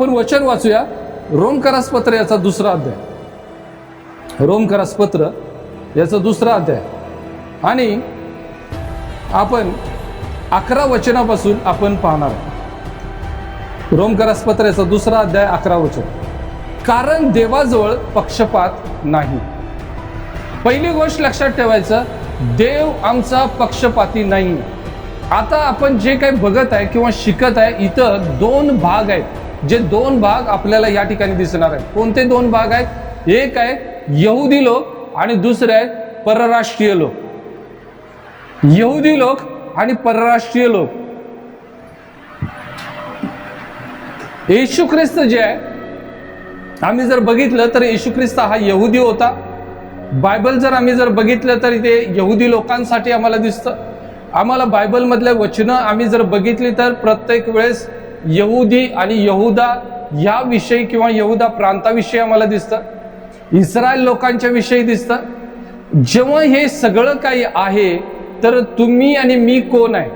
आपण वचन वाचूया. रोमकरास पत्र याचा दुसरा अध्याय. रोमकरास पत्र याचा दुसरा अध्याय. आणि आपण अकरा वचनापासून आपण पाहणार आहोत. रोमकरास पत्र याचा दुसरा अध्याय अकरा वचन. कारण देवाजवळ पक्षपात नाही. पहिली गोष्ट लक्षात ठेवायचं देव आमचा पक्षपाती नाही. आता आपण जे काही बघत आहे किंवा शिकत आहे इथं दोन भाग आहेत. जे दोन भाग आपल्याला या ठिकाणी दिसणार आहेत. कोणते दोन भाग आहेत? एक आहे यहुदी लोक आणि दुसरे आहेत परराष्ट्रीय लोक. यहुदी लोक आणि परराष्ट्रीय लोक. येशू ख्रिस्त जे आहे आम्ही जर बघितलं तर येशू ख्रिस्त हा यहुदी होता. बायबल जर आम्ही जर बघितलं तर ते यहुदी लोकांसाठी आम्हाला दिसतं. आम्हाला बायबलमधले वचनं आम्ही जर बघितली तर प्रत्येक वेळेस यहुदी आणि यहुदा याविषयी किंवा यहुदा प्रांताविषयी आम्हाला दिसतं. इस्रायल लोकांच्या विषयी दिसतं. जेव्हा हे सगळं काही आहे तर तुम्ही आणि मी कोण आहे?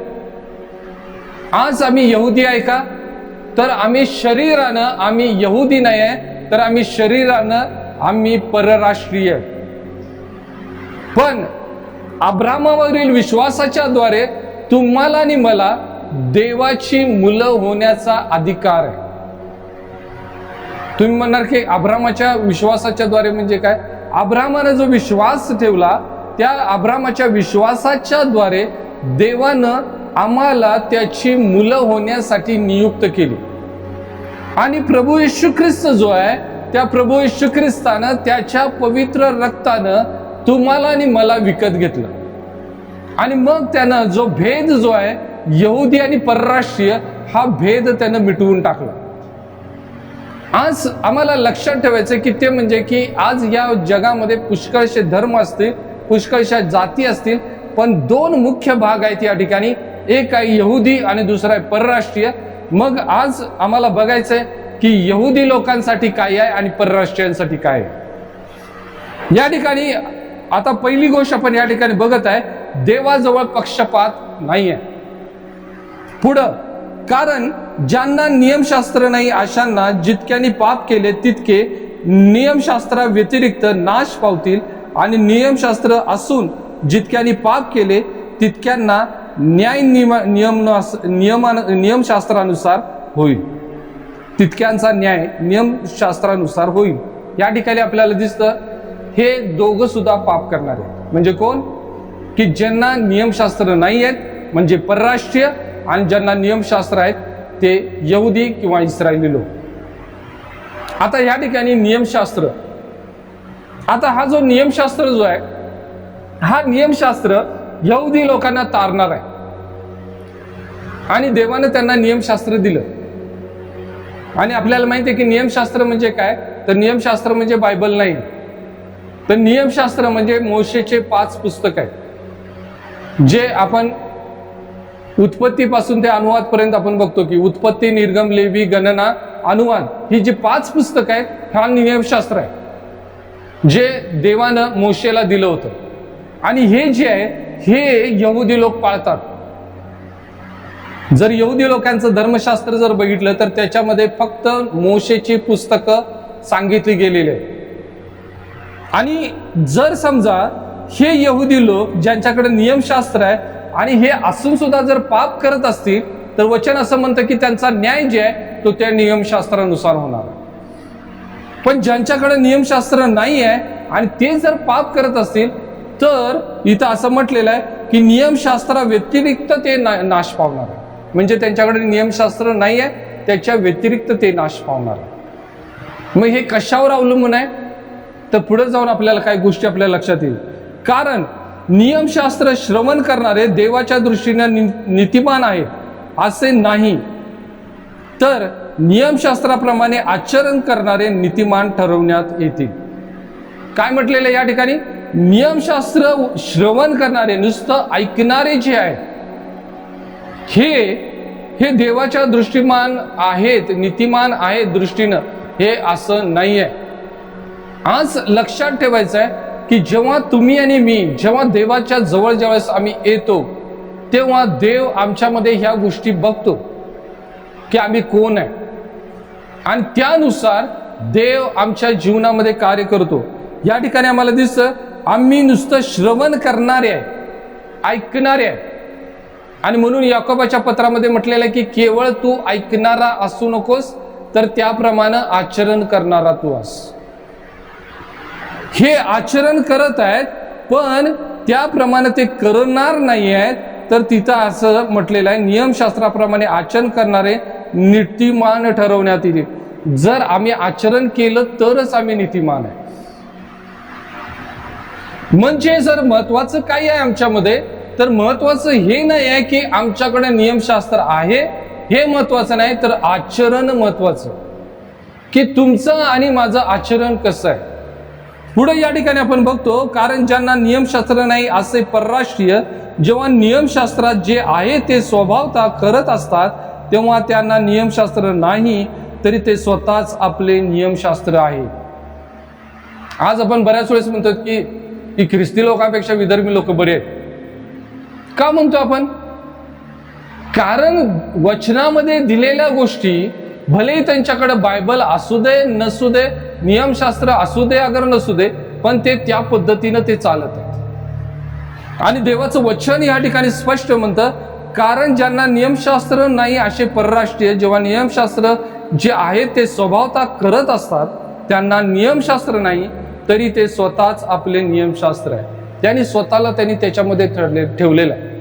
आज आम्ही यहुदी आहे का? तर आम्ही शरीरानं आम्ही यहुदी नाही आहे तर आम्ही शरीरानं आम्ही परराष्ट्रीय पण अब्रामावरील विश्वासाच्या द्वारे तुम्हाला आणि मला देवाची मुलं होण्याचा अधिकार आहे. तुम्ही म्हणणार की अब्रामाच्या विश्वासाच्या द्वारे म्हणजे काय? आभ्रामानं जो विश्वास ठेवला त्या अब्रामाच्या विश्वासाच्या द्वारे देवानं आम्हाला त्याची मुलं होण्यासाठी नियुक्त केली. आणि प्रभू येशू ख्रिस्त जो आहे त्या प्रभू येशू ख्रिस्तानं त्याच्या पवित्र रक्तानं तुम्हाला आणि मला विकत घेतलं. आणि मग त्यानं जो भेद जो आहे यहुदी आणि परराष्ट्रीय हा भेद त्यानं मिटवून टाकला. आज आम्हाला लक्षात ठेवायचं की ते म्हणजे की आज या जगामध्ये पुष्कळशे धर्म असतील पुष्कळशा जाती असतील पण दोन मुख्य भाग आहेत या ठिकाणी. एक आहे यहुदी आणि दुसरा आहे परराष्ट्रीय. मग आज आम्हाला बघायचंय की यहुदी लोकांसाठी काय आहे आणि परराष्ट्रीयांसाठी काय आहे. या ठिकाणी आता पहिली गोष्ट आपण या ठिकाणी बघत आहे देवाजवळ पक्षपात नाही आहे पुढं कारण ज्यांना नियमशास्त्र नाही अशांना जितक्यांनी पाप केले तितके नियमशास्त्रा व्यतिरिक्त नाश पावतील. आणि नियमशास्त्र असून जितक्यांनी पाप केले तितक्यांना न्याय नियम नियम नियमान नियमशास्त्रानुसार होईल. तितक्यांचा न्याय नियमशास्त्रानुसार होईल. या ठिकाणी आपल्याला दिसतं हे दोघं सुद्धा पाप करणारे म्हणजे कोण? की ज्यांना नियमशास्त्र नाही आहेत म्हणजे परराष्ट्रीय आणि ज्यांना नियमशास्त्र आहेत ते यहुदी किंवा इस्रायली लोक. आता या ठिकाणी नियमशास्त्र. आता हा जो नियमशास्त्र जो आहे हा नियमशास्त्र यहुदी लोकांना तारणार आहे. आणि देवानं त्यांना नियमशास्त्र दिलं. आणि आपल्याला माहिती आहे की नियमशास्त्र म्हणजे काय? तर नियमशास्त्र म्हणजे बायबल नाही. तर नियमशास्त्र म्हणजे मोशेचे पाच पुस्तक आहेत. जे आपण उत्पत्तीपासून ते अनुवादपर्यंत आपण बघतो की उत्पत्ती निर्गम लेवी गणना अनुवाद ही जी पाच पुस्तकं आहेत हा नियमशास्त्र आहे जे देवानं मोशेला दिलं होतं. आणि हे जे आहे हे यहुदी लोक पाळतात. जर यहुदी लोकांचं धर्मशास्त्र जर बघितलं तर त्याच्यामध्ये फक्त मोशेची पुस्तकं सांगितली गेलेली आहे आणि जर समजा हे यहुदी लोक ज्यांच्याकडे नियमशास्त्र आहे आणि हे असून सुद्धा जर पाप करत असतील तर वचन असं म्हणतं की त्यांचा न्याय जे आहे तो त्या नियमशास्त्रानुसार होणार पण ज्यांच्याकडे नियमशास्त्र नाही आहे आणि ते जर पाप करत असतील तर इथं असं म्हटलेलं आहे की नियमशास्त्रा व्यतिरिक्त ते ना नाश पावणार आहे. म्हणजे त्यांच्याकडे नियमशास्त्र नाही आहे त्याच्या व्यतिरिक्त ते नाश पावणार आहे. मग हे कशावर अवलंबून आहे? तर पुढे जाऊन आपल्याला काही गोष्टी आपल्या लक्षात येईल. कारण नियमशास्त्र श्रवण करणारे देवाच्या दृष्टीने नि- नीतिमान आहेत असे नाही. तर नियमशास्त्राप्रमाणे आचरण करणारे नीतिमान ठरवण्यात येतील. काय म्हटलेलं या ठिकाणी? नियमशास्त्र श्रवण करणारे नुसतं ऐकणारे जे आहेत हे हे देवाच्या दृष्टीमान आहेत नीतिमान आहेत दृष्टीनं हे असं नाही आहे आज लक्षात ठेवायचं आहे की जेव्हा तुम्ही आणि मी जेव्हा देवाच्या जवळ ज्यावेळेस आम्ही येतो तेव्हा देव आमच्यामध्ये ह्या गोष्टी बघतो की आम्ही कोण आहे. आणि त्यानुसार देव आमच्या जीवनामध्ये कार्य करतो. या ठिकाणी आम्हाला दिसतं आम्ही नुसतं श्रवण करणारे आहे ऐकणारे आहे. आणि म्हणून याकोबाच्या पत्रामध्ये म्हटलेलं आहे की केवळ तू ऐकणारा असू नकोस तर त्याप्रमाणे आचरण करणारा तू अस हे आचरण करत आहेत पण त्याप्रमाणे ते करणार नाही आहेत. तर तिथं असं म्हटलेलं आहे नियमशास्त्राप्रमाणे आचरण करणारे नीतिमान ठरवण्यात येईल जर आम्ही आचरण केलं तरच आम्ही नीतिमान आहे. म्हणजे जर महत्वाचं काय आहे आमच्यामध्ये तर महत्वाचं हे नाही आहे की आमच्याकडे नियमशास्त्र आहे हे महत्वाचं नाही तर आचरण महत्वाचं की तुमचं आणि माझं आचरण कसं आहे? पुढे या ठिकाणी आपण बघतो कारण ज्यांना नियमशास्त्र नाही असे परराष्ट्रीय जेव्हा नियमशास्त्रात जे आहे ते स्वभावता करत असतात तेव्हा त्यांना नियमशास्त्र नाही तरी ते स्वतःच आपले नियमशास्त्र आहे. आज आपण बऱ्याच वेळेस म्हणतो की की ख्रिस्ती लोकांपेक्षा विदर्भी लोक बरे आहेत. का म्हणतो आपण? कारण वचनामध्ये दिलेल्या गोष्टी भलेही त्यांच्याकडे बायबल असू दे नसू दे नियमशास्त्र असू दे अगर नसू दे पण ते त्या पद्धतीनं ते चालत आहेत. आणि देवाचं वचन या ठिकाणी स्पष्ट म्हणतं कारण ज्यांना नियमशास्त्र नाही असे परराष्ट्रीय जेव्हा नियमशास्त्र जे आहे ते स्वभावता करत असतात त्यांना नियमशास्त्र नाही तरी ते स्वतःच आपले नियमशास्त्र आहे त्यांनी स्वतःला त्यांनी त्याच्यामध्ये ठरले ठेवलेलं आहे.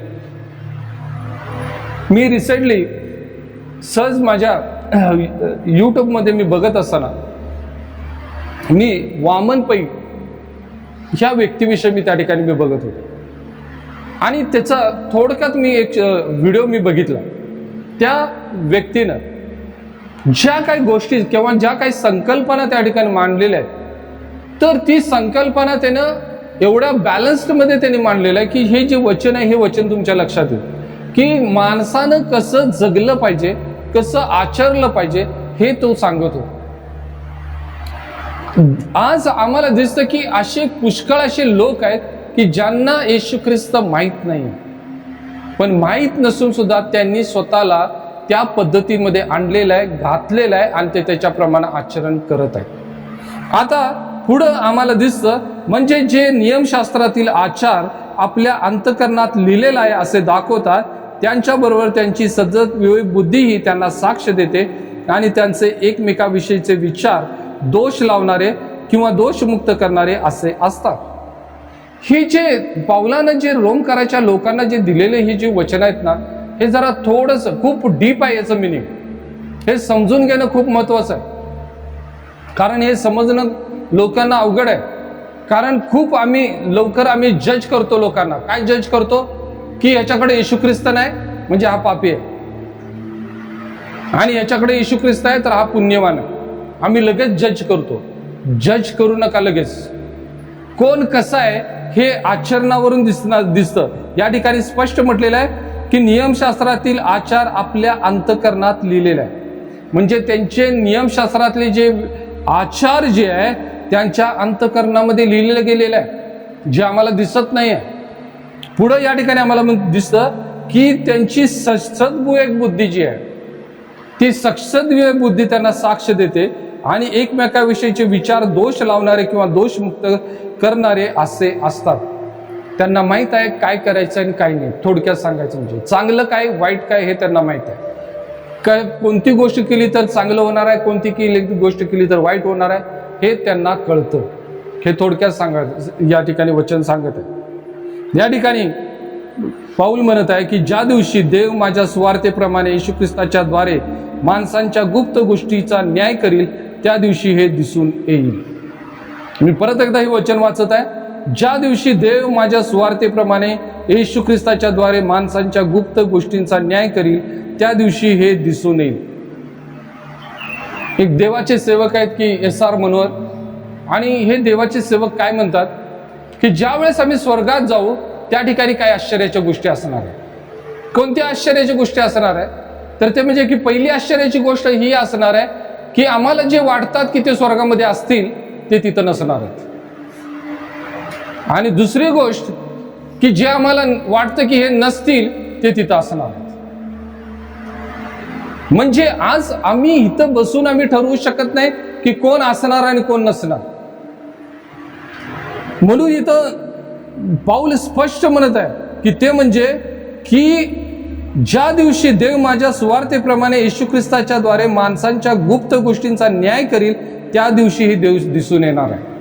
मी रिसेंटली सहज माझ्या यूट्यूबमध्ये मी बघत असताना मी वामन पै ह्या व्यक्तीविषयी मी त्या ठिकाणी मी बघत होतो. आणि त्याचा थोडक्यात मी एक व्हिडिओ मी बघितला. त्या व्यक्तीनं ज्या काही गोष्टी किंवा ज्या काही संकल्पना त्या ठिकाणी मांडलेल्या आहेत तर ती संकल्पना त्यानं एवढ्या बॅलन्स्डमध्ये त्याने मांडलेलं आहे की हे जे वचन आहे हे वचन तुमच्या लक्षात येईल. की माणसानं कसं जगलं पाहिजे कसं आचरलं पाहिजे हे तो सांगत होता. आज आम्हाला दिसतं की असे पुष्कळ असे लोक आहेत की ज्यांना येशू ख्रिस्त माहीत नाही. पण माहीत नसून सुद्धा त्यांनी स्वतःला त्या पद्धतीमध्ये आणलेलं आहे घातलेलं आहे आणि ते त्याच्याप्रमाणे आचरण करत आहे आता पुढं आम्हाला दिसतं म्हणजे जे नियमशास्त्रातील आचार आपल्या अंतकरणात लिहिलेला आहे असे दाखवतात त्यांच्याबरोबर त्यांची सजत विवेक बुद्धीही त्यांना साक्ष देते आणि त्यांचे एकमेकाविषयीचे विचार दोष लावणारे किंवा दोषमुक्त करणारे असे असतात. ही जे पावलानं जे रोम करायच्या लोकांना जे दिलेले ही जी वचन आहेत ना हे जरा थोडंसं खूप डीप आहे याचं मिनिंग हे समजून घेणं खूप महत्वाचं आहे. कारण हे समजणं लोकांना अवघड आहे. कारण खूप आम्ही लवकर आम्ही जज करतो लोकांना. काय जज करतो? की याच्याकडे येशू ख्रिस्त नाही म्हणजे हा पापी आहे. आणि याच्याकडे येशू ख्रिस्त आहे तर हा पुण्यवान आहे. आम्ही लगेच जज करतो. जज करू नका लगेच. कोण कसा आहे हे आचरणावरून दिसणार दिसतं. या ठिकाणी स्पष्ट म्हटलेलं आहे की नियमशास्त्रातील आचार आपल्या अंतकरणात लिहिलेला आहे. म्हणजे त्यांचे नियमशास्त्रातले जे आचार जे आहे त्यांच्या अंतकरणामध्ये लिहिलेलं गेलेलं आहे. जे आम्हाला दिसत नाही आहे पुढं या ठिकाणी आम्हाला मग दिसतं की त्यांची सद्विवेक बुद्धी जी आहे ती सक्षद्वीय बुद्धी त्यांना साक्ष देते आणि एकमेकाविषयीचे विचार दोष लावणारे किंवा दोषमुक्त करणारे असे असतात. त्यांना माहीत आहे काय करायचं आणि काय नाही. थोडक्यात सांगायचं म्हणजे चांगलं काय वाईट काय हे त्यांना माहीत आहे. काय कोणती गोष्ट केली तर चांगलं होणार आहे कोणती केली गोष्ट केली तर वाईट होणार आहे हे त्यांना कळतं. हे थोडक्यात सांगायचं या ठिकाणी वचन सांगत आहे. या ठिकाणी पाऊल म्हणत आहे की ज्या दिवशी देव माझ्या स्वार्थेप्रमाणे येशू ख्रिस्ताच्या द्वारे माणसांच्या गुप्त गोष्टीचा न्याय करील त्या दिवशी हे दिसून येईल. मी परत एकदा हे वचन वाचत आहे. ज्या दिवशी देव माझ्या स्वार्थेप्रमाणे येशू ख्रिस्ताच्या द्वारे माणसांच्या गुप्त गोष्टींचा न्याय करील त्या दिवशी हे दिसून येईल. एक देवाचे सेवक आहेत की एस आर मनोहर. आणि हे देवाचे सेवक काय म्हणतात? की ज्या वेळेस आम्ही स्वर्गात जाऊ त्या ठिकाणी काय आश्चर्याच्या गोष्टी असणार आहे कोणत्या आश्चर्याच्या गोष्टी असणार आहे तर ते म्हणजे की पहिली आश्चर्याची गोष्ट ही असणार आहे की आम्हाला जे वाटतात की ते स्वर्गामध्ये असतील ते तिथं नसणार आहेत. आणि दुसरी गोष्ट की जे आम्हाला वाटतं की हे नसतील ते तिथं असणार आहेत. म्हणजे आज आम्ही इथं बसून आम्ही ठरवू शकत नाही की कोण असणार आणि कोण नसणार. म्हणून इथं पाऊल स्पष्ट म्हणत आहे की ते म्हणजे की ज्या दिवशी देव माझ्या स्वार्थेप्रमाणे येशू ख्रिस्ताच्या द्वारे माणसांच्या गुप्त गोष्टींचा न्याय करील त्या दिवशी ही देव दिसून येणार आहे.